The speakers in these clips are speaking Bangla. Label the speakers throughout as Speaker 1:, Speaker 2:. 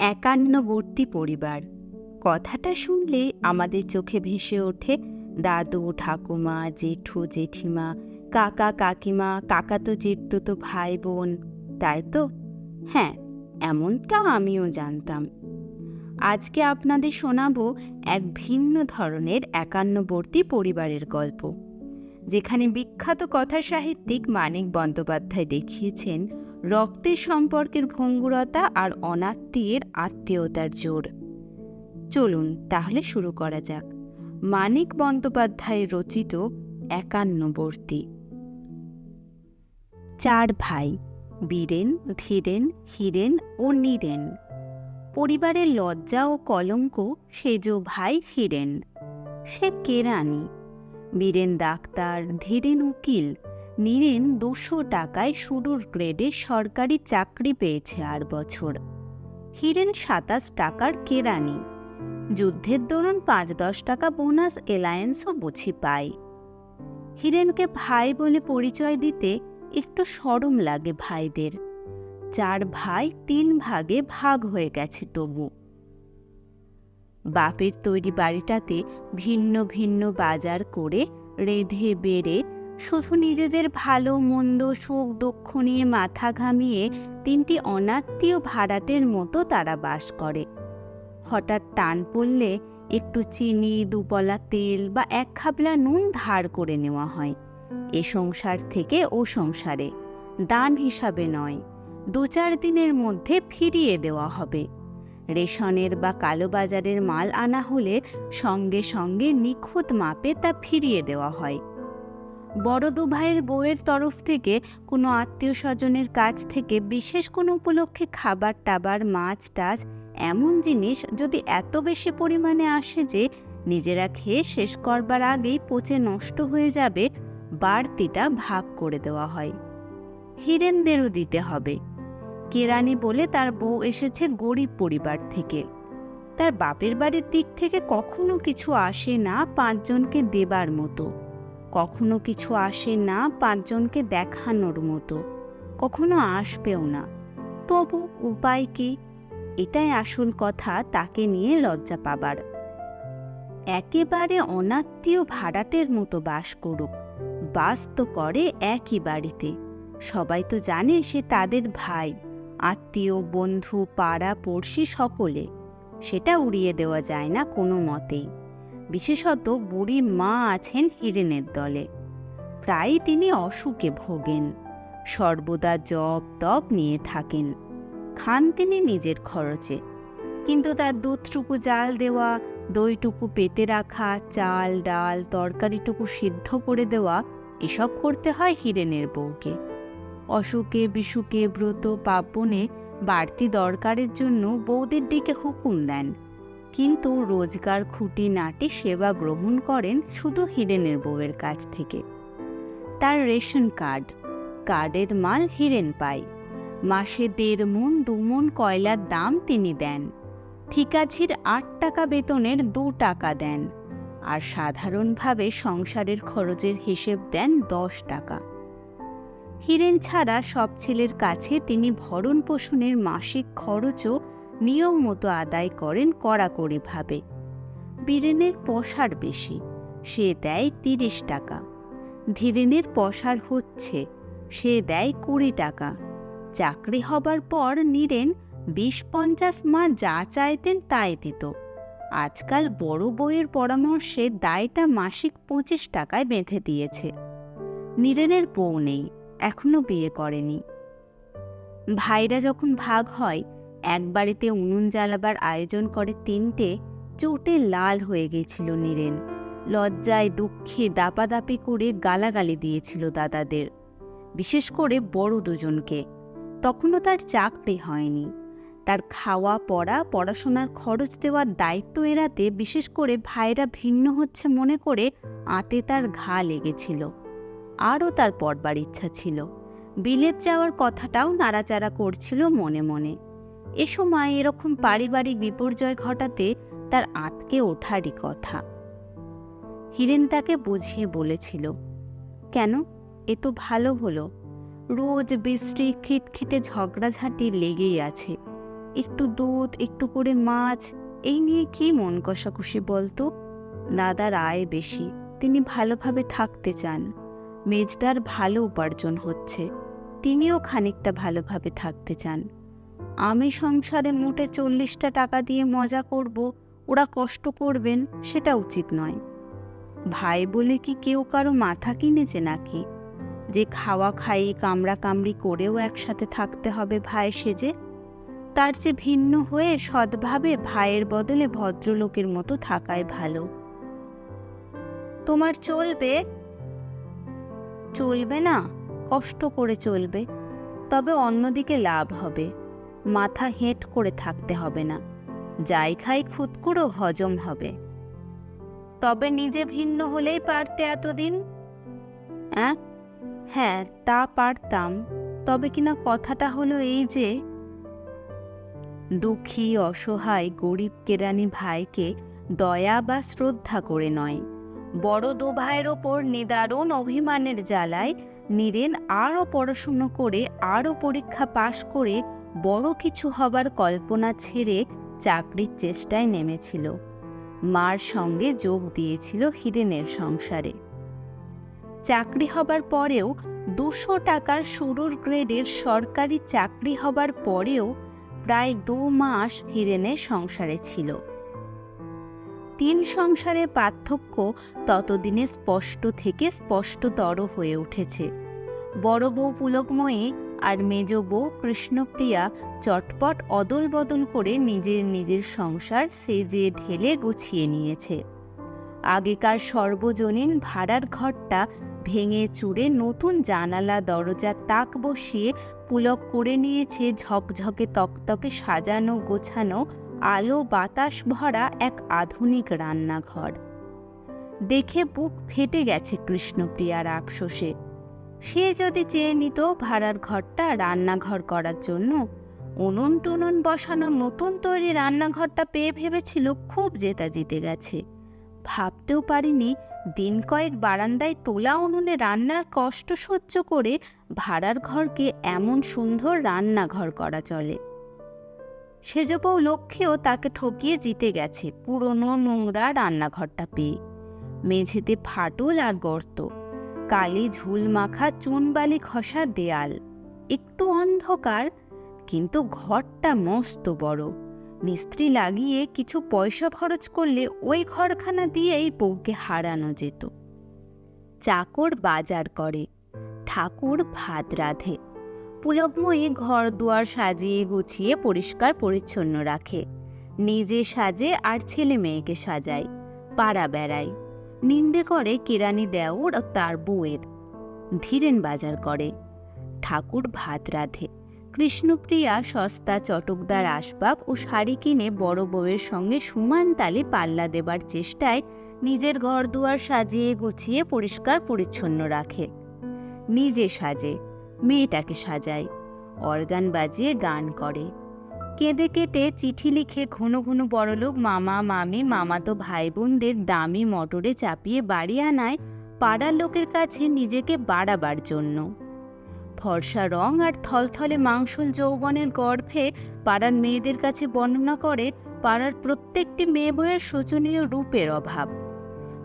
Speaker 1: একান্নবর্তী পরিবার। কথাটা শুনলে আমাদের চোখে ভেসে ওঠে, দাদু, ঠাকুমা, জেঠু, জেঠিমা, কাকা, কাকিমা কাকাতো জেঠতো তো ভাই বোন তাই তো? হ্যাঁ এমনটা আমিও জানতাম। আজকে আপনাদের শোনাবো এক ভিন্ন ধরনের একান্নবর্তী পরিবারের গল্প। যেখানে বিখ্যাত কথা সাহিত্যিক মানিক বন্দ্যোপাধ্যায় দেখিয়েছেন রক্তের সম্পর্কের ভঙ্গুরতা আর অনাত্মীয়ের আত্মীয়তার জোর। চলুন তাহলে শুরু করা যাক। মানিক বন্দ্যোপাধ্যায় রচিত একান্নবর্তী। চার ভাই, বীরেন, ধীরেন, হীরেন ও নীরেন। পরিবারের লজ্জা ও কলঙ্ক সেজ ভাই হিরেন। সে কেরানি বীরেন ডাক্তার, ধীরেন উকিল। নীরেন দুশো টাকায় শুরুর গ্রেডে সরকারি চাকরি পেয়েছে আর বছর। হিরেন সাতাশ টাকার কেরানি। যুদ্ধের দরুন পাঁচ দশ টাকা বোনাস এলায়েন্সও বুঝি পায়। হিরেনকে ভাই বলে পরিচয় দিতে একটু সরম লাগে ভাইদের। চার ভাই তিন ভাগে ভাগ হয়ে গেছে তবু। বাপের তৈরি বাড়িটাতে ভিন্ন ভিন্ন বাজার করে রেধে বেড়ে শুধু নিজেদের ভালো, মন্দ, সুখ, দুঃখ নিয়ে মাথা ঘামিয়ে তিনটি অনাত্মীয় ভাড়াটের মতো তারা বাস করে। হঠাৎ টান পড়লে একটু চিনি, দুপলা তেল বা এক খাবলা নুন ধার করে নেওয়া হয়। এ সংসার থেকে ও সংসারে। দান হিসাবে নয়, দু চার দিনের মধ্যে ফিরিয়ে দেওয়া হবে। রেশনের বা কালোবাজারের মাল আনা হলে সঙ্গে সঙ্গে নিখুঁত মাপে তা ফিরিয়ে দেওয়া হয়। বড় দু ভাইয়ের বউয়ের তরফ থেকে কোনো আত্মীয় স্বজনের কাছ থেকে বিশেষ কোনো উপলক্ষে খাবার টাবার, মাছ টাছ এমন জিনিস যদি এত বেশি পরিমাণে আসে যে নিজেরা খেয়ে শেষ করবার আগেই পচে নষ্ট হয়ে যাবে, বাড়তিটা ভাগ করে দেওয়া হয়। হিরেনদেরও দিতে হবে। কেরানি বলে তার বউ এসেছে গরিব পরিবার থেকে। তার বাপের বাড়ির দিক থেকে কখনো কিছু আসে না পাঁচজনকে দেবার মতো। কখনো কিছু আসে না পাঁচজনকে দেখানোর মতো। কখনো আসবেও না। তবু উপায় কি? এটাই আসল কথা তাকে নিয়ে লজ্জা পাবার। একেবারে অনাত্মীয় ভাড়াটের মতো বাস করুক। বাস তো করে একই বাড়িতে। সবাই তো জানে সে তাদের ভাই। আত্মীয়, বন্ধু, পাড়া, পড়শি সকলে। সেটা উড়িয়ে দেওয়া যায় না কোনো মতেই। বিশেষত বুড়ি মা আছেন হিরেনের দলে। প্রায়ই তিনি অসুখে ভোগেন, সর্বদা জপ তপ নিয়ে থাকেন। খান তিনি নিজের খরচে, কিন্তু তার দুধটুকু জাল দেওয়া, দইটুকু পেতে রাখা, চাল, ডাল, তরকারিটুকু সিদ্ধ করে দেওয়া, এসব করতে হয় হিরেনের বউকে। অসুখে, বিসুখে, ব্রত পার্বণে বাড়তি দরকারের জন্য বউদের ডেকে হুকুম দেন। কিন্তু রোজগার খুঁটি নাটি সেবা গ্রহণ করেন শুধু হিরেনের বউয়ের কাছ থেকে। তার রেশন কার্ড, কার্ডের মাল হিরেন পায়। মাসে দেড় মন দু মন কয়লার দাম তিনি দেন। ঠিকাছির আট টাকা বেতনের দু টাকা দেন আর সাধারণভাবে সংসারের খরচের হিসেব দেন দশ টাকা। হিরেন ছাড়া সব ছেলের কাছে তিনি ভরণ পোষণের মাসিক খরচও নিয়ম মতো আদায় করেন কড়াকড়িভাবে বীরেনের পশার বেশি, সে দেয় তিরিশ টাকা। ধীরেনের পশার হচ্ছে, সে দেয় কুড়ি টাকা। চাকরি হবার পর নীরেন বিশ পঞ্চাশ মা যা চাইতেন তাই দিত। আজকাল বড় বইয়ের পরামর্শে দায়টা মাসিক পঁচিশ টাকায় বেঁধে দিয়েছে। নীরেনের বউ নেই, এখনও বিয়ে করেনি। ভাইরা যখন ভাগ হয় এক বাড়িতে উনুন জ্বালাবার আয়োজন করে তিনটে, চোটে লাল হয়ে গেছিল নীরেন। লজ্জায়, দুঃখে দাপাদাপি করে গালাগালি দিয়েছিল দাদাদের। বিশেষ করে বড় দুজনকে। তখনও তার চাকরি হয়নি। তার খাওয়া, পড়া, পড়াশোনার খরচ দেওয়ার দায়িত্ব এড়াতে বিশেষ করে ভাইরা ভিন্ন হচ্ছে মনে করে আতে তার ঘা লেগেছিল। আরও তার পড়বার ইচ্ছা ছিল। বিলেত যাওয়ার কথাটাও নাড়াচাড়া করছিল মনে মনে। এ সময় এরকম পারিবারিক বিপর্যয় ঘটাতে তার আতকে ওঠারই কথা। হিরেন তাকে বুঝিয়ে বলেছিল, কেন? এ তো ভালো হলো। রোজ বৃষ্টি, খিটখিটে ঝগড়াঝাঁটি লেগেই আছে। একটু দুধ, একটু করে মাছ, এই নিয়ে কি মন কষাকষি বলতো? দাদার আয় বেশি, তিনি ভালোভাবে থাকতে চান। মেজদার ভালো উপার্জন হচ্ছে, তিনিও খানিকটা ভালোভাবে থাকতে চান। আমি সংসারে মোটে চল্লিশটা টাকা দিয়ে মজা করব, ওরা কষ্ট করবেন, সেটা উচিত নয়। ভাই বলে কি কেউ কারও মাথা কিনেছে নাকি? যে খাওয়া খাই, কামড়া কামড়ি করেও একসাথে থাকতে হবে ভাই সেজে। তার চেয়ে ভিন্ন হয়ে সদ্ভাবে ভাইয়ের বদলে ভদ্রলোকের মতো থাকাই ভালো। তোমার চলবে? চলবে না, কষ্ট করে চলবে, তবে অন্যদিকে লাভ হবে। মাথা হেঁট করে থাকতে হবে না। যাই খাই খুদকুড়ো হজম হবে। তবে নিজে ভিন্ন হলেই পারতে এতদিন? অ্যাঁ? হ্যাঁ তা পারতাম। তবে কিনা কথাটা হলো এই যে, দুঃখী, অসহায়, গরিব কেরানি ভাইকে দয়া বা শ্রদ্ধা করে নয়। বড় দু ভাইয়ের ওপর নিদারুণ অভিমানের জ্বালায় নীরেন আরও পড়াশুনো করে, আরও পরীক্ষা পাশ করে বড় কিছু হবার কল্পনা ছেড়ে চাকরির চেষ্টায় নেমেছিল। মার সঙ্গে যোগ দিয়েছিল হিরেনের সংসারে। চাকরি হবার পরেও দুশো টাকার শুরুর গ্রেডের সরকারি চাকরি হবার পরেও প্রায় দু মাস হিরেনের সংসারে ছিল। তিন সংসারের পার্থক্য ততদিনে স্পষ্ট থেকে স্পষ্টতর হয়ে উঠেছে। বড় বউ পুলকময়ী আর মেজ বউ কৃষ্ণপ্রিয়া চটপট অদল বদল করে নিজের নিজের সংসার সেজে ঢেলে গুছিয়ে নিয়েছে। আগেকার সর্বজনীন ভাড়ার ঘরটা ভেঙে চুড়ে নতুন জানালা দরজা তাক বসিয়ে পুলক করে নিয়েছে ঝকঝকে তকতকে সাজানো গোছানো আলো বাতাস ভরা এক আধুনিক রান্নাঘর। দেখে বুক ফেটে গেছে কৃষ্ণপ্রিয়ার আফসোসে সে যদি চেয়ে নিত ভাড়ার ঘরটা রান্নাঘর করার জন্য, উনুন টুনুন বসানো নতুন তৈরি রান্নাঘরটা পেয়ে ভেবেছিল খুব জেতা জিতে গেছে। ভাবতেও পারিনি দিন কয়েক বারান্দায় তোলা উনুনে রান্নার কষ্ট সহ্য করে ভাড়ার ঘরকে এমন সুন্দর রান্নাঘর করা চলে। সেজবউ লক্ষ্যেও তাকে ঠকিয়ে জিতে গেছে পুরনো নোংরা রান্নাঘরটা পেয়ে। মেঝেতে ফাটল আর গর্ত, কালি ঝুল মাখা চুনবালি খসা দেয়াল। একটু অন্ধকার, কিন্তু ঘরটা মস্ত বড়। মিস্ত্রি লাগিয়ে কিছু পয়সা খরচ করলে ওই ঘরখানা দিয়েই বউকে হারানো যেত। চাকর বাজার করে, ঠাকুর ভাত রাধে। পুলকময়ী ঘর দুয়ার সাজিয়ে গুছিয়ে পরিষ্কার পরিচ্ছন্ন রাখে। নিজে সাজে আর ছেলে মেয়েকে সাজায়, পাড়া বেড়ায়। নিন্দে করে কেরানি দেওর ও তার বউয়ের। ধীরেন বাজার করে। ঠাকুর ভাত রাধে। কৃষ্ণপ্রিয়া সস্তা চটকদার আসবাব ও শাড়ি কিনে বড় বউয়ের সঙ্গে সমান তালে পাল্লা দেবার চেষ্টায় নিজের ঘর দুয়ার সাজিয়ে গুছিয়ে পরিষ্কার পরিচ্ছন্ন রাখে। নিজে সাজে। মেয়েটাকে সাজায়, অর্গান বাজিয়ে গান করে। কেঁদে কেটে চিঠি লিখে ঘন ঘন বড়লোক মামা, মামি, মামাতো ভাই বোনদের দামি মটরে চাপিয়ে বাড়ি আনায় পাড়ার লোকের কাছে নিজেকে বাড়াবার জন্য। ফর্সা রং আর থলথলে মাংসল যৌবনের গর্ভে পাড়ার মেয়েদের কাছে বর্ণনা করে পাড়ার প্রত্যেকটি মেয়ে বইয়ের শোচনীয় রূপের অভাব।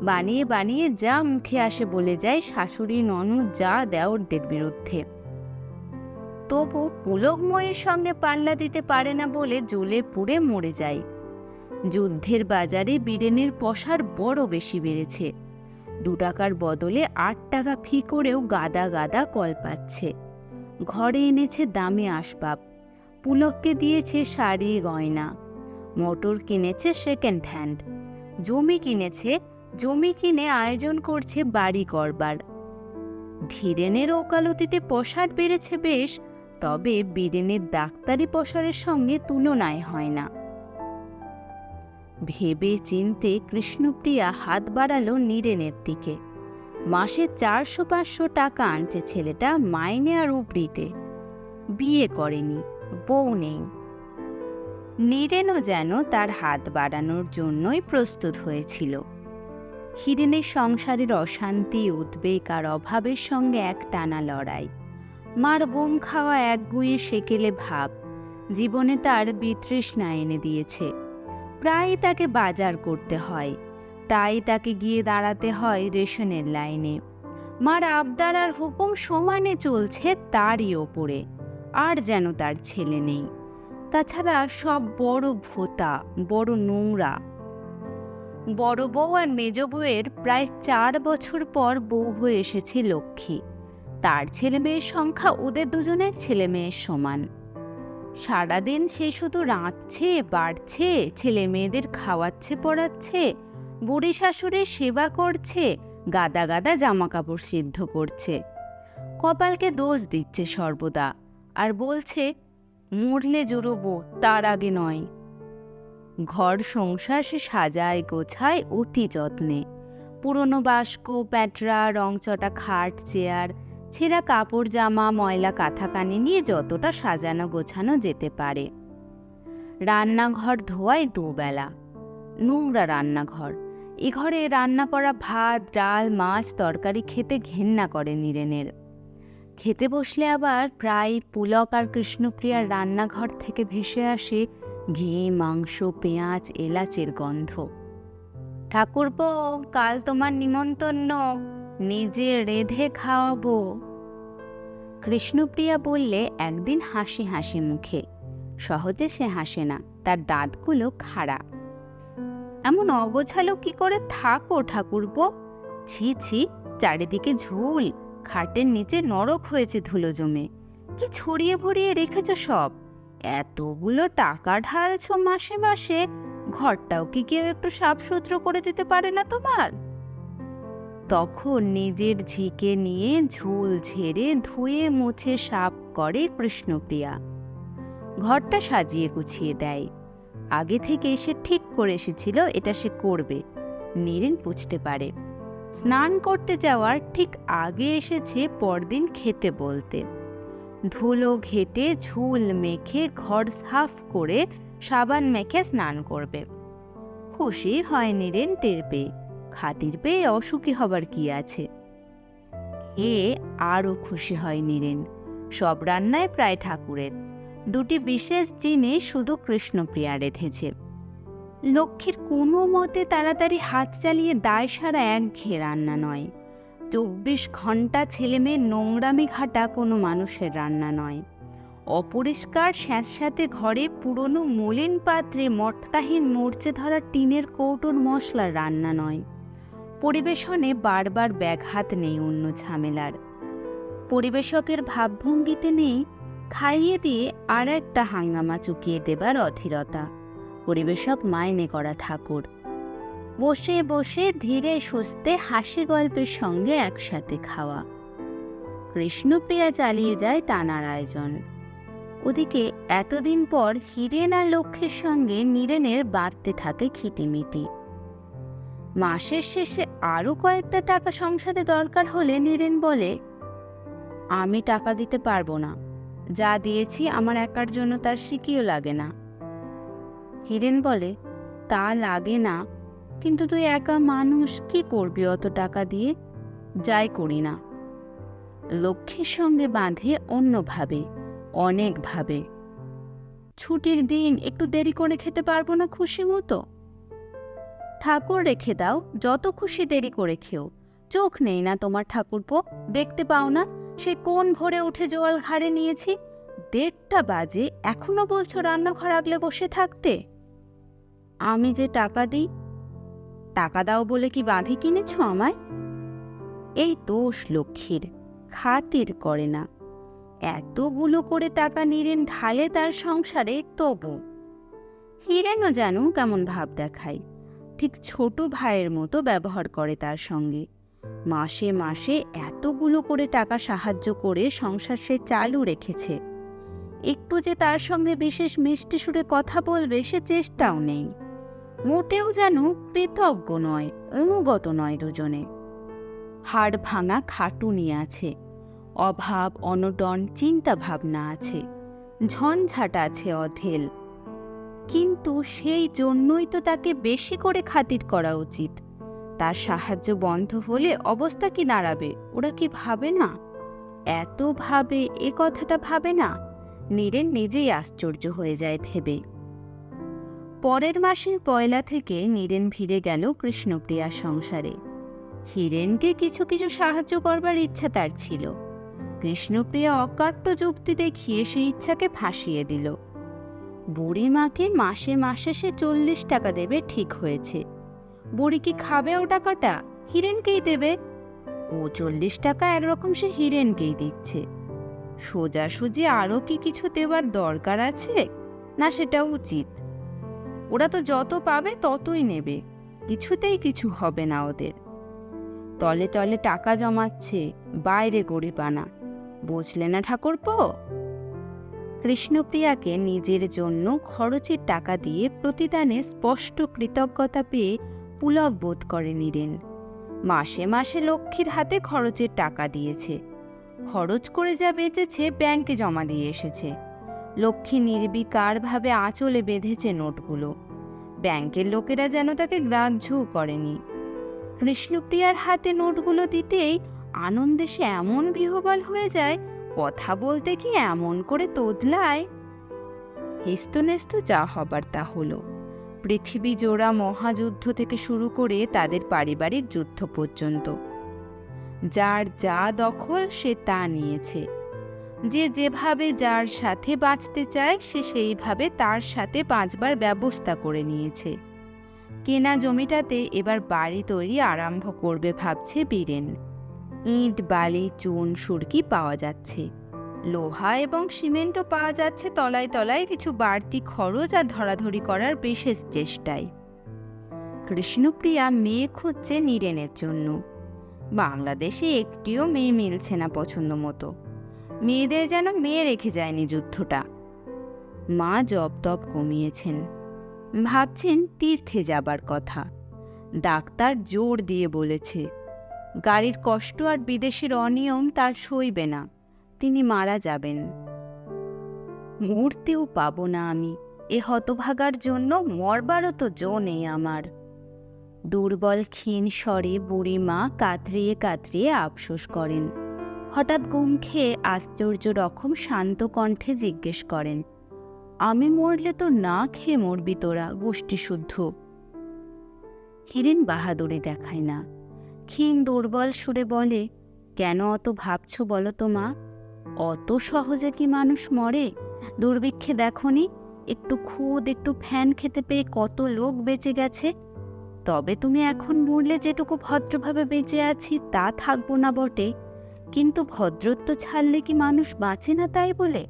Speaker 1: বানিয়ে বানিয়ে যা মুখে আসে বলে যায় শাশুড়ি, ননদ, যা দেওরদের বিরুদ্ধে। তবু পুলকময়ের সঙ্গে পাল্লা দিতে পারে না বলে জ্বলে পুড়ে মরে যায়। যুদ্ধের বাজারে বিরেনের পসার বড় বেশি বেড়েছে। দু টাকার বদলে আট টাকা ফি করেও গাদা গাদা কল পাচ্ছে। ঘরে এনেছে দামি আসবাব। পুলককে দিয়েছে শাড়ি, গয়না। মোটর কিনেছে সেকেন্ড হ্যান্ড জমি কিনেছে, জমি কিনে আয়োজন করছে বাড়ি করবার। ধীরেনের ওকালতিতে পসার বেড়েছে বেশ তবে বীরেনের ডাক্তারি পসারের সঙ্গে তুলনায় হয় না। ভেবে চিনতে কৃষ্ণপ্রিয়া হাত বাড়ালো নীরেনের দিকে। মাসে চারশো পাঁচশো টাকা আনছে ছেলেটা মাইনে আর উপরিতে। বিয়ে করেনি, বউ নেই। নীরেনও যেন তার হাত বাড়ানোর জন্যই প্রস্তুত হয়েছিল। হিরেনের সংসারের অশান্তি, উদ্বেগ আর অভাবের সঙ্গে এক টানা লড়াই। মার গুম খাওয়া একগুঁয়ে সেকেলে ভাব। জীবনে তার বিতৃষ্ণা এনে দিয়েছে। প্রায়ই তাকে বাজার করতে হয়। প্রায়ই তাকে গিয়ে দাঁড়াতে হয় রেশনের লাইনে। মার আবদার আর হুকুম সমানে চলছে তারই ওপরে। আর যেন তার ছেলে নেই। তাছাড়া সব বড় ভোতা, বড় নোংরা। বড় বউ আর মেজ বউয়ের প্রায় চার বছর পর বউ হয়ে এসেছে লক্ষ্মী। তার ছেলে মেয়ের সংখ্যা ওদের দুজনের ছেলে মেয়ের সমান। সারাদিন সে শুধু রাঁধছে, বাড়ছে ছেলে মেয়েদের খাওয়াচ্ছে, পড়াচ্ছে, বুড়ি শাশুড়ির সেবা করছে, গাদা গাদা জামা কাপড় সিদ্ধ করছে। কপালকে দোষ দিচ্ছে সর্বদা আর বলছে, মরলে জুড়বো, তার আগে নয়। ঘর সংসার সে সাজায়, গোছায় অতি যত্নে। পুরনো বাস্ক, প্যাটরা, রংচটা, খাট, চেয়ার ছেঁড়া কাপড়, জামা, ময়লা কাঁথা কানি নিয়ে যতটা সাজানো গোছানো যেতে পারে। রান্নাঘর ধোয়ায় দুবেলা। নোংরা রান্নাঘর। এ ঘরে রান্না করা ভাত, ডাল, মাছ, তরকারি খেতে ঘেন্না করে নীরেনের। খেতে বসলে আবার প্রায় পুলক আর কৃষ্ণপ্রিয়ার রান্নাঘর থেকে ভেসে আসে ঘি, মাংস, পেঁয়াজ, এলাচের গন্ধ। ঠাকুরপো, কাল তোমার নিমন্তন্ন নিজে রেধে খাওয়াবো। কৃষ্ণপ্রিয়া বললে, একদিন হাসি হাসি মুখে। সহজে সে হাসে না, তার দাঁতগুলো খাড়া। এমন অগোছালো কি করে থাকো ঠাকুরপো? ছি ছি, চারিদিকে ঝুল, খাটের নিচে নরক হয়েছে ধুলো জমে। কি ছড়িয়ে ভরিয়ে রেখেছ সব? এতগুলো টাকা ঢালছ মাসে মাসে। ঘরটাও কি কেউ একটু সাফসুত্র করে দিতে পারে না তোমার? তখন নিজের ঝিকে নিয়ে ঝুল ঝেড়ে ধুয়ে মুছে সাফ করে কৃষ্ণপ্রিয়া। ঘরটা সাজিয়ে গুছিয়ে দেয়। আগে থেকে সে ঠিক করে এসেছিল, এটা সে করবে, নীরেন বুঝতে পারে। স্নান করতে যাওয়ার ঠিক আগে এসেছে পরদিন খেতে বলতে। ধুলো ঘেটে ঝুল মেখে ঘর সাফ করে সাবান মেখে স্নান করবে। খুশি হয় নীরেন টের পেয়ে। খাতির পেয়ে অসুখী হবার কি আছে? খেয়ে আরও খুশি হয় নীরেন? সব রান্নায় প্রায় ঠাকুরের। দুটি বিশেষ জিনিস শুধু কৃষ্ণপ্রিয়া রেধেছে। লক্ষ্মীর কোনো মতে তাড়াতাড়ি হাত চালিয়ে দায় সারা এক একঘেয়ে রান্না নয়। চব্বিশ ঘণ্টা ছেলেমেয়ের নোংরামি ঘাটা কোনো মানুষের রান্না নয়। অপরিষ্কার স্যাঁতস্যাঁতে ঘরে পুরনো মলিন পাত্রে মটকাহীন মরচে ধরা টিনের কৌটোর মশলার রান্না নয়। পরিবেশনে বারবার ব্যাঘাত নেই অন্য ঝামেলার। পরিবেশকের ভাবভঙ্গিতে নেই, খাইয়ে দিয়ে আর একটা হাঙ্গামা চুকিয়ে দেবার অধীরতা। পরিবেশক মাইনে করা ঠাকুর। বসে বসে ধীরে সুস্থে হাসি গল্পের সঙ্গে একসাথে খাওয়া। কৃষ্ণপ্রিয়া চালিয়ে যায় টানার আয়োজন। ওদিকে এতদিন পর হিরেন লক্ষ্যের সঙ্গে নীরেনের বাড়তে থাকে খিটিমিটি। মাসের শেষে আরও কয়েকটা টাকা সংসারে দরকার হলে নীরেন বলে, আমি টাকা দিতে পারব না। যা দিয়েছি আমার একার জন্য তার সিকিও লাগে না। হিরেন বলে, তা লাগে না, কিন্তু তুই একা মানুষ কি করবি অত টাকা দিয়ে? যাই করি না। লক্ষ্মীর সঙ্গে বাঁধে অন্যভাবে, অনেকভাবে। ছুটির দিন একটু দেরি করে খেতে পারব না খুশি মতো ঠাকুর রেখে দাও, যত খুশি দেরি করে খেও। চোখ নেই না তোমার ঠাকুরপো, দেখতে পাও না, সে কোন ভোরে উঠে জল ঘাড়ে নিয়েছি? দেড়টা বাজে, এখনও বলছো রান্নাঘর আগলে বসে থাকতে? আমি যে টাকা দিই, টাকা দাও বলে কি বাঁধি কিনেছ আমায়? এই দোষ লক্ষ্মীর, খাতির করে না। এতগুলো করে টাকা নিরেন ঢালে তার সংসারে, তবু। হিরেনও যেন কেমন ভাব দেখায়। ঠিক ছোট ভাইয়ের মতো ব্যবহার করে তার সঙ্গে। মাসে মাসে এতগুলো করে টাকা সাহায্য করে সংসার সে চালু রেখেছে। একটু যে তার সঙ্গে বিশেষ মিষ্টি সুরে কথা বলবে সে চেষ্টাও নেই। মোটেও যেন কৃতজ্ঞ নয়, অনুগত নয় দুজনে। হাড় ভাঙা খাটুনি আছে, অভাব, অনটন চিন্তা ভাবনা আছে। ঝঞ্ঝাট আছে অঢেল। কিন্তু সেই জন্যই তো তাকে বেশি করে খাতির করা উচিত। তার সাহায্য বন্ধ হলে অবস্থা কি দাঁড়াবে, ওরা কি ভাবে না? এত ভাবে এ কথাটা ভাবে না, নীরেন নিজেই আশ্চর্য হয়ে যায় ভেবে। পরের মাসের পয়লা থেকে নীরেন ভিড়ে গেল কৃষ্ণপ্রিয়ার সংসারে। হিরেনকে কিছু কিছু সাহায্য করবার ইচ্ছা তার ছিল। কৃষ্ণপ্রিয়া অকাট্য যুক্তি দেখিয়ে সেই ইচ্ছাকে ফাঁসিয়ে দিল। বুড়ি মাকে মাসে মাসে সে চল্লিশ টাকা দেবে ঠিক হয়েছে। বুড়ি কি খাবে ও টাকাটা? হিরেনকেই দেবে। ও চল্লিশ টাকা একরকম সে হিরেনকেই দিচ্ছে। সোজাসুজি আরও কি কিছু দেওয়ার দরকার আছে? না, সেটা উচিত। ওরা তো যত পাবে ততই নেবে। কিছুতেই কিছু হবে না ওদের। তলে তলে টাকা জমাচ্ছে, বাইরে গরিবানা। বুঝলে না ঠাকুরপো? কৃষ্ণপ্রিয়াকে নিজের জন্য খরচের টাকা দিয়ে প্রতিদানে স্পষ্ট কৃতজ্ঞতা পেয়ে পুলক বোধ করে নিলেন মাসে মাসে লক্ষ্মীর হাতে খরচের টাকা দিয়েছে। খরচ করে যা বেঁচেছে ব্যাংকে জমা দিয়ে এসেছে। লক্ষ্মী নির্বিকারভাবে আঁচলে বেঁধেছে নোটগুলো। ব্যাংকের লোকেরা যেন তাকে গ্রাহ্যও করেনি। কৃষ্ণপ্রিয়ার হাতে নোটগুলো দিতেই আনন্দে সে এমন বিহবল হয়ে যায় কথা বলতে কি এমন করে তোদলায়? হেস্তনেস্ত যা হবার তা হলো। পৃথিবী জোড়া মহাযুদ্ধ থেকে শুরু করে তাদের পারিবারিক যুদ্ধ পর্যন্ত। যার যা দখল সে তা নিয়েছে। যে যেভাবে যার সাথে বাঁচতে চায়, সে সেইভাবে তার সাথে বাঁচবার ব্যবস্থা করে নিয়েছে। কেনা জমিটাতে এবার বাড়ি তৈরি আরম্ভ করবে ভাবছে বীরেন। ইট, বালি, চুন, সুরকি পাওয়া যাচ্ছে। লোহা এবং সিমেন্টও পাওয়া যাচ্ছে তলায় তলায় কিছু বাড়তি খরচ আর ধরাধরি করার বিশেষ চেষ্টায়। কৃষ্ণপ্রিয়া মেয়ে খুঁজছে নীরেনের জন্য। বাংলাদেশে একটিও মেয়ে মিলছে না পছন্দ মতো। মেয়েদের যেন মেয়ে রেখে যায়নি যুদ্ধটা। মা জব তপ কমিয়েছেন। ভাবছেন তীর্থে যাবার কথা। ডাক্তার জোর দিয়ে বলেছে গাড়ির কষ্ট আর বিদেশের অনিয়ম তার সইবে না, তিনি মারা যাবেন। মরতেও পাব না আমি, এ হতভাগার জন্য মরবারও তো জো নেই আমার। দুর্বল ক্ষীণ স্বরে বুড়ি মা কাতরিয়ে কাতরিয়ে আফসোস করেন। হঠাৎ গুম খেয়ে আশ্চর্য রকম শান্ত কণ্ঠে জিজ্ঞেস করেন, আমি মরলে তো না খেয়ে মরবি তোরা, গোষ্ঠীশুদ্ধ? হিরেন বাহাদুরি দেখায় না। ক্ষীণ দুর্বল সুরে বলে, কেন অত ভাবছ বলো তো মা? অত সহজে কি মানুষ মরে? দুর্ভিক্ষে দেখনি? একটু খুদ, একটু ফ্যান খেতে পেয়ে কত লোক বেঁচে গেছে? তবে তুমি এখন মরলে যেটুকু ভদ্রভাবে বেঁচে আছি, তা থাকব না বটে। কিন্তু ভদ্রত্ব ছাড়লে কি মানুষ বাঁচে না তাই বলে?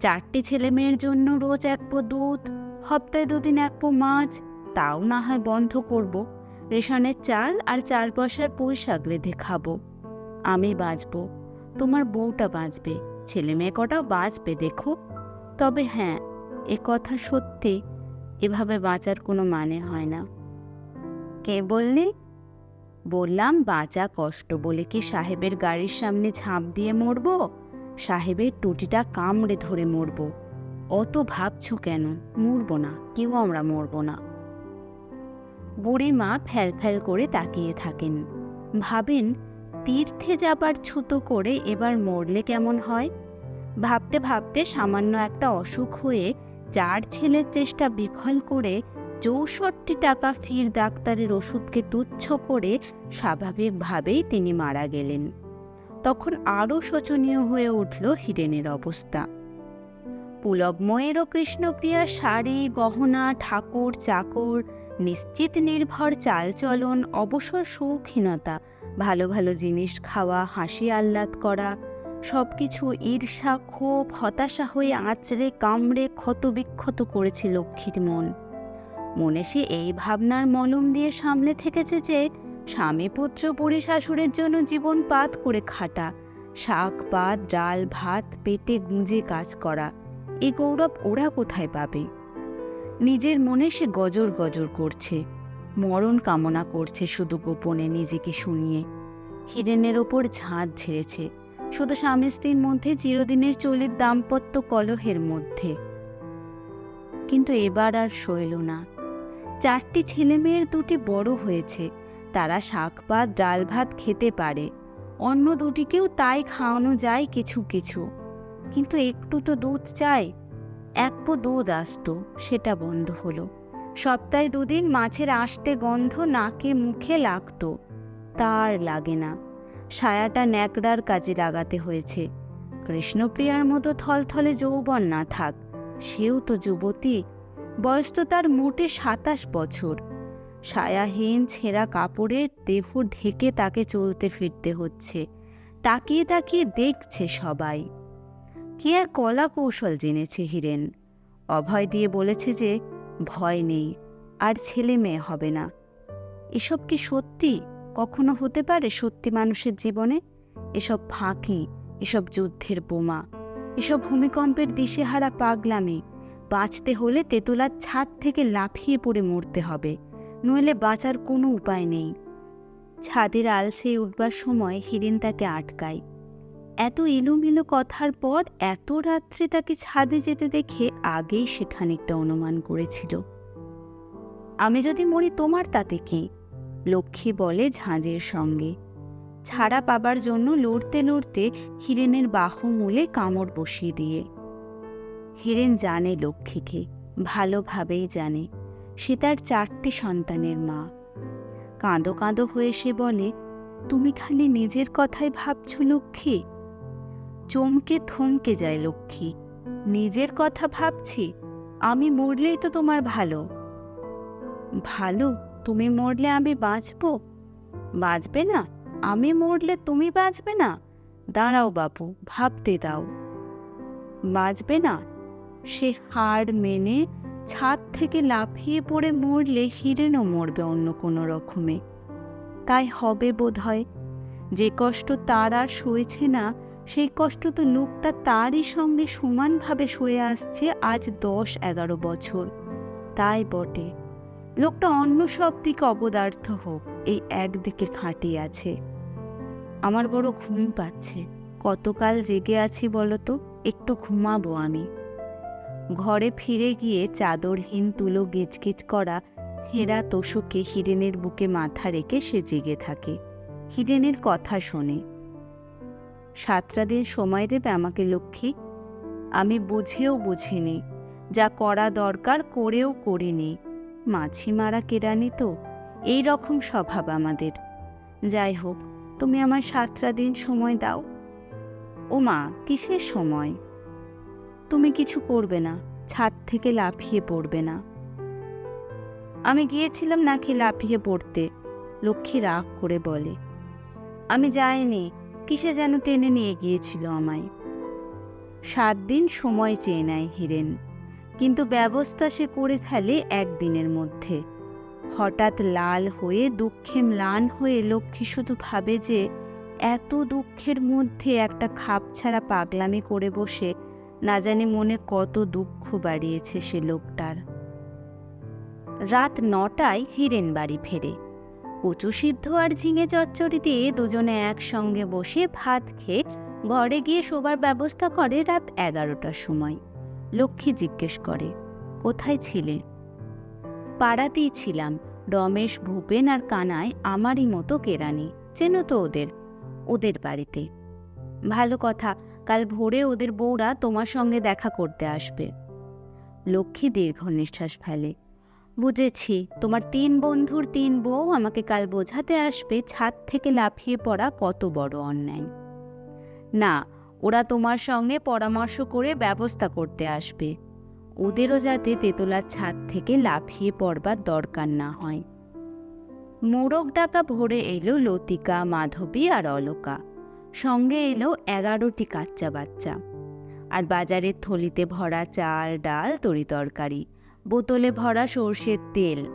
Speaker 1: চারটি ছেলে মেয়ের জন্য রোজ এক পো দুধ, হপ্তায় দুদিন এক পো মাছ, তাও না হয় বন্ধ করব। রেশনের চাল আর চার পয়সার পয়সাগ রেঁধে খাব। আমি বাঁচব। তোমার বউটা বাঁচবে। ছেলে মেয়ে কটাও বাঁচবে, দেখো। তবে হ্যাঁ এ কথা সত্যি, এভাবে বাঁচার কোনো মানে হয় না। কে বললি? বললাম, বাঁচা কষ্ট বলে কি সাহেবের গাড়ির সামনে ঝাঁপ দিয়ে মরবো? সাহেবের টুটিটা কামড়ে ধরে মরবো। অত ভাবছ কেন? মরব না, কেউ আমরা মরব না। বুড়ি মা ফ্যাল করে তাকিয়ে থাকেন। ভাবেন, তীর্থে যাবার ছুতো করে এবার মরলে কেমন হয়? ভাবতে ভাবতে সামান্য একটা অসুখ হয়ে চার ছেলের চেষ্টা বিফল করে চৌষট্টি টাকা ফির ডাক্তারের ওষুধকে তুচ্ছ করে স্বাভাবিকভাবেই তিনি মারা গেলেন। তখন আরও শোচনীয় হয়ে উঠল হিরেনের অবস্থা। পুলকময়ের ও কৃষ্ণপ্রিয়া শাড়ি, গহনা, ঠাকুর, চাকর, নিশ্চিত নির্ভর চালচলন, অবসর শৌখিনতা, ভালো ভালো জিনিস খাওয়া, হাসি আহ্লাদ করা সব কিছু ঈর্ষা, ক্ষোভ, হতাশা হয়ে আঁচড়ে, কামড়ে ক্ষতবিক্ষত করেছে লক্ষ্মীর মন। মনে সে এই ভাবনার মলম দিয়ে সামনে থেকেছে যে, স্বামী পুত্র বুড়ি শাশুড়ের জন্য জীবন পাত করে খাটা, শাক পাত, ডাল, ভাত, পেটে গুঁজে কাজ করা এ গৌরব ওরা কোথায় পাবে? নিজের মনে সে গজর গজর করছে, মরণ কামনা করছে শুধু গোপনে নিজেকে শুনিয়ে। হিরেনের ওপর ঝাঁঝ ঝেড়েছে, শুধু স্বামী স্ত্রীর মধ্যে চিরদিনের চলিত দাম্পত্য কলহের মধ্যে। কিন্তু এবার আর সইল না। চারটি ছেলে মেয়ের দুটি বড় হয়েছে, তারা শাক পাত ডাল ভাত খেতে পারে, অন্য দুটিকেও তাই খাওয়ানো যায় কিছু কিছু। কিন্তু একটু তো দুধ চাই। এক পো দুধ আসতো, সেটা বন্ধ হলো। সপ্তাহে দুদিন মাছের আষ্টে গন্ধ নাকে মুখে লাগতো। তার লাগে না। সায়াটা ন্যাকড়ার কাজে লাগাতে হয়েছে। কৃষ্ণপ্রিয়ার মতো থলথলে যৌবন না থাক, সেও তো যুবতী। বয়স তো তার মোটে সাতাশ বছর। সায়াহীন ছেঁড়া কাপড়ে দেহ ঢেকে তাকে চলতে ফিরতে হচ্ছে। তাকিয়ে তাকিয়ে দেখছে সবাই। কি আর কলা কৌশল জেনেছে হিরেন? অভয় দিয়ে বলেছে যে, ভয় নেই, আর ছেলে মেয়ে হবে না। এসব কি সত্যি? কখনো হতে পারে সত্যি মানুষের জীবনে? এসব ফাঁকি, এসব যুদ্ধের বোমা, এসব ভূমিকম্পের দিশেহারা পাগলামি, বাঁচতে হলে তেতলার ছাদ থেকে লাফিয়ে পড়ে মরতে হবে, নইলে বাঁচার কোনো উপায় নেই। ছাদের আলসে উঠবার সময় হিরেন তাকে আটকায়। এত এলোমেলো কথার পর এত রাত্রে তাকে ছাদে যেতে দেখে আগেই সে খানিকটা অনুমান করেছিল। আমি যদি মরি তোমার তাতে কি? লক্ষ্মী বলে ঝাঁঝের সঙ্গে। ছাড়া পাবার জন্য লড়তে লড়তে হিরেনের বাহু মূলে কামড় বসিয়ে দিয়ে। হিরেন জানে লক্ষ্মীকে, ভালোভাবেই জানে। সে তার চারটি সন্তানের মা। কাঁদো কাঁদো হয়ে সে বলে, তুমি খালি নিজের কথাই ভাবছ লক্ষ্মী? চমকে থমকে যায় লক্ষ্মী। নিজের কথা ভাবছি, আমি মরলেই তো তোমার ভালো। ভালো? তুমি মরলে আমি বাঁচব? বাঁচবে না? আমি মরলে তুমি বাঁচবে না? দাঁড়াও বাপু, ভাবতে দাও। বাঁচবে না? সে হার মেনে ছাদ থেকে লাফিয়ে পড়ে মরলে হিরেনও মরবে অন্য কোনো রকমে। তাই হবে বোধ হয় যে কষ্ট তার আর সয়েছে না সেই কষ্ট তো লোকটা তারই সঙ্গে সমানভাবে শুয়ে আসছে আজ দশ এগারো বছর। তাই বটে। লোকটা অন্য সব দিকে অবদার্থ হোক, এই একদিকে খাঁটি আছে। আমার বড় ঘুম পাচ্ছে। কতকাল জেগে আছি বলতো, একটু ঘুমাবো আমি। ঘরে ফিরে গিয়ে চাদরহীন তুলো গিচগিচ করা ছেঁড়া তোষকে হিরেনের বুকে মাথা রেখে সে জেগে থাকে। হিরেনের কথা শোনে। সাতটা দিন সময় দেবে আমাকে, লক্ষ্মী। আমি বুঝেও বুঝিনি, যা করা দরকার করেও করিনি। মাছি মারা কেরানি তো, এই রকম স্বভাব আমাদের। যাই হোক, তুমি আমার সাতটা দিন সময় দাও। ও মা কিসের সময়? তুমি কিছু করবে না, ছাদ থেকে লাফিয়ে পড়বে না। আমি গিয়েছিলাম নাকি লাফিয়ে পড়তে? লক্ষ্মী রাগ করে বলে। আমি যাইনি কিসে যেন টেনে নিয়ে গিয়েছিল আমায়। সাত দিন সময় চেয়ে নেয় হিরেন, কিন্তু ব্যবস্থা সে করে ফেলে একদিনের মধ্যে। হঠাৎ লাল হয়ে দুঃখে ম্লান হয়ে লক্ষ্মী শুধু ভাবে যে এত দুঃখের মধ্যে একটা খাপ ছাড়া পাগলামি করে বসে না জানি মনে কত দুঃখ বাড়িয়েছে সে লোকটার। রাত নটায় হিরেন বাড়ি ফেরে। কচু সিদ্ধ আর ঝিঙে চচ্চড়ি দিয়ে দুজনে একসঙ্গে বসে ভাত খেয়ে ঘরে গিয়ে শোবার ব্যবস্থা করে রাত এগারোটার সময়। লক্ষ্মী জিজ্ঞেস করে, কোথায় ছিলে? পাড়াতেই ছিলাম। রমেশ, ভূপেন আর কানায় আমারই মতো কেরানি। চেনো তো ওদের ওদের বাড়িতে। ভালো কথা, কাল ভোরে ওদের বউরা তোমার সঙ্গে দেখা করতে আসবে। লক্ষ্মী দীর্ঘ নিঃশ্বাস ফেলে। বুঝেছি, তোমার তিন বন্ধুর তিন বউ আমাকে কাল বোঝাতে আসবে ছাদ থেকে লাফিয়ে পড়া কত বড় অন্যায়। না, ওরা তোমার সঙ্গে পরামর্শ করে ব্যবস্থা করতে আসবে। ওদেরও যাতে তেতলার ছাদ থেকে লাফিয়ে পড়বার দরকার না হয়। মোরগ ডাকা ভরে এলো লতিকা, মাধবী আর অলকা। সঙ্গে এলো এগারোটি কাচ্চা বাচ্চা। আর বাজারের থলিতে ভরা চাল, ডাল, তরি তরকারি। বোতলে ভরা সর্ষের তেল,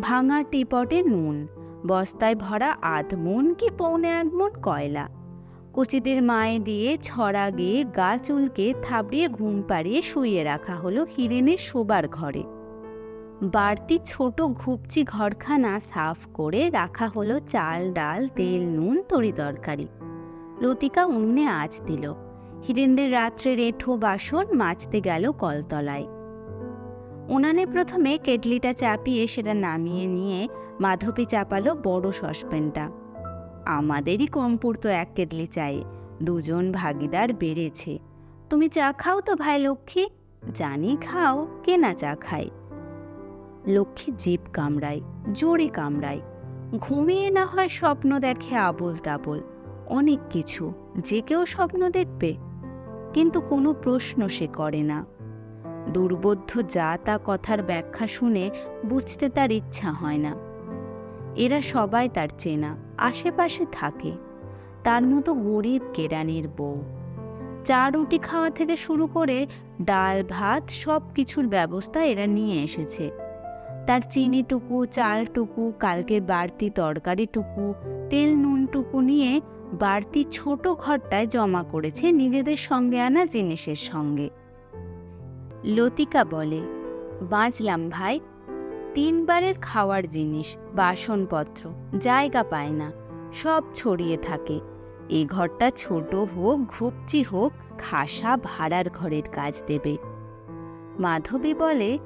Speaker 1: ভাঙা টিপটে নুন, বস্তায় ভরা আধ মন কি পৌনে এক মন কয়লা, কচিদের মায়ে দিয়ে ছড়া গিয়ে গা চুলকে থাবড়িয়ে ঘুম পাড়িয়ে শুইয়ে রাখা হলো হিরেনের শোবার ঘরে। বাড়তি ছোট ঘুপচি ঘরখানা সাফ করে রাখা হলো চাল, ডাল, তেল, নুন, তরি তরকারি। লতিকা উনুনে আঁচ দিল। হিরেনদের রাত্রে রেঠো বাসন মাজতে গেল কলতলায়। উনানে প্রথমে কেটলিটা চাপিয়ে সেটা নামিয়ে নিয়ে মাধবী চাপালো বড় সসপ্যানটা আমাদেরই কম পড়তো এক কেটলি চায়ে দুজন ভাগিদার বেড়েছে। তুমি চা খাও তো ভাই লক্ষ্মী, জানি খাও, কে না চা খায়? লক্ষ্মী জীব কামড়ায়, জোরে কামড়ায়। ঘুমিয়ে না হয় স্বপ্ন দেখে আবোল তাবোল। অনেক কিছু, যে কেউ স্বপ্ন দেখবে। কিন্তু কোনো প্রশ্ন সে করে না। দুর্বোধ্য যা তা কথার ব্যাখ্যা শুনে বুঝতে তার ইচ্ছা হয় না। এরা সবাই তার চেনা, আশেপাশে থাকে। তার মতো গরিব কেরানির বউ। চা রুটি খাওয়া থেকে শুরু করে ডাল, ভাত সব কিছুর ব্যবস্থা এরা নিয়ে এসেছে। তার চিনিটুকু, চালটুকু, কালকে বাড়তি তরকারিটুকু, তেল নুনটুকু নিয়ে বাড়তি ছোট ঘরটায় জমা করেছে নিজেদের সঙ্গে আনা জিনিসের সঙ্গে। লতিকা বলে, বাঁচলাম ভাই। তিনবারের খাওয়ার জিনিস, বাসনপত্র, জায়গা পায় না, সব ছড়িয়ে থাকে। এ ঘরটা ছোট হোক, ঘুপচি হোক, খাসা ভাড়ার ঘরের কাজ দেবে। মাধবী বলে,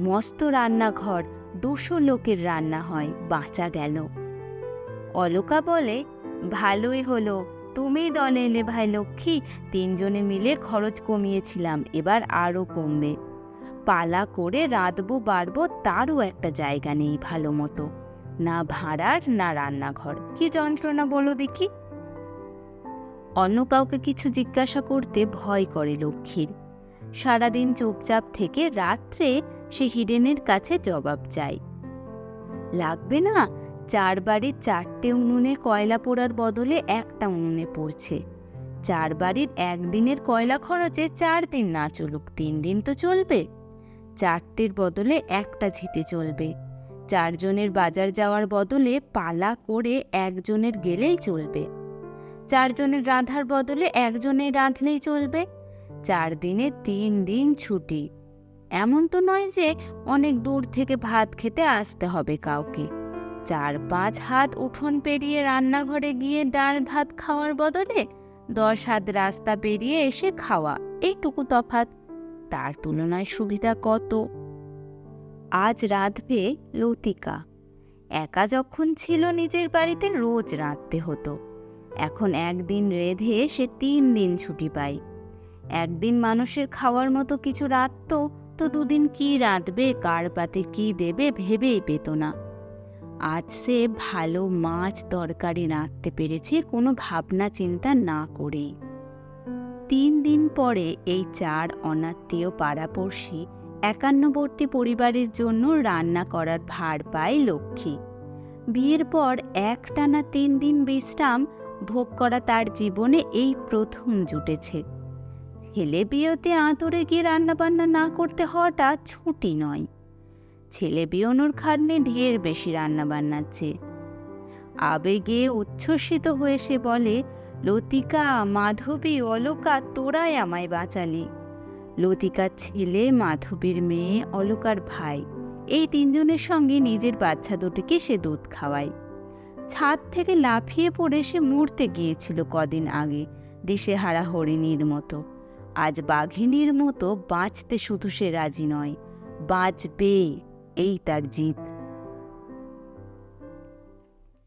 Speaker 1: মস্ত রান্নাঘর, দুশো লোকের রান্না হয়, বাঁচা গেল। অলকা বলে, ভালোই হলো তুমি দলে এলে ভাই লক্ষ্মী, তিনজনে মিলে খরচ কমিয়েছিলাম, এবার আরও কমবে। পালা করে রাঁধবো বাড়বো তারও একটা জায়গা নেই ভালো মতো। না ভাড়ার, না রান্নাঘর। কি যন্ত্রণা বলো দেখি? অন্য কাউকে কিছু জিজ্ঞাসা করতে ভয় করে লক্ষ্মীর। সারাদিন চুপচাপ থেকে রাত্রে সে হিডেনের কাছে জবাব চায়। লাগবে না? চার বাড়ির চারটে উনুনে কয়লা পোড়ার বদলে একটা উনুনে পড়ছে। চার বাড়ির একদিনের কয়লা খরচে চার দিন না চলুক, তিন দিন তো চলবে। চারটের বদলে একটা ঝিতে চলবে। চারজনের বাজার যাওয়ার বদলে পালা করে একজনের গেলেই চলবে। চারজনের রাঁধার বদলে একজনের রাঁধলেই চলবে। চার দিনে তিন দিন ছুটি। এমন তো নয় যে অনেক দূর থেকে ভাত খেতে আসতে হবে কাউকে। চার পাঁচ হাত উঠোন পেরিয়ে রান্নাঘরে গিয়ে ডাল ভাত খাওয়ার বদলে দশ হাত রাস্তা পেরিয়ে এসে খাওয়া, এইটুকু তফাত তার তুলনায় সুবিধা কত? আজ রাঁধবে লতিকা। একা যখন ছিল নিজের বাড়িতে রোজ রাঁধতে হতো। এখন একদিন রেধে সে তিন দিন ছুটি পায়। একদিন মানুষের খাওয়ার মতো কিছু রাঁধত, তো দুদিন কি রাঁধবে, কার পাতে কি দেবে ভেবেই পেত না। আজ সে ভালো মাছ তরকারি রাঁধতে পেরেছে, কোনো ভাবনা চিন্তা না করেই। তিন দিন পরে এই চার অনাত্মীয় পাড়াপড়শি একান্নবর্তী পরিবারের জন্য রান্না করার ভার পায় লক্ষ্মী। বিয়ের পর একটানা তিন দিন বিশ্রাম ভোগ করা তার জীবনে এই প্রথম জুটেছে। ছেলে বিয়েতে আঁতরে গিয়ে রান্নাবান্না না করতে হওয়াটা ছুটি নয়। ছেলে বিয়নোর খাটনে ঢের বেশি রান্নাবান্নার চেয়ে আবেগে উচ্ছ্বসিত হয়ে সে বলে, লতিকা, মাধবী, অলকা, তোরাই আমায় বাঁচালি। লতিকার ছেলে, মাধবীর মেয়ে, অলকার ভাই, এই তিনজনের সঙ্গে নিজের বাচ্চা দুটিকে সে দুধ খাওয়ায়। ছাদ থেকে লাফিয়ে পড়ে সে মরতে গিয়েছিল কদিন আগে, দিশেহারা হরিণীর মতো। আজ বাঘিনীর মতো বাঁচতে শুধু সে রাজি নয় বাঁচবে এই তার জিত।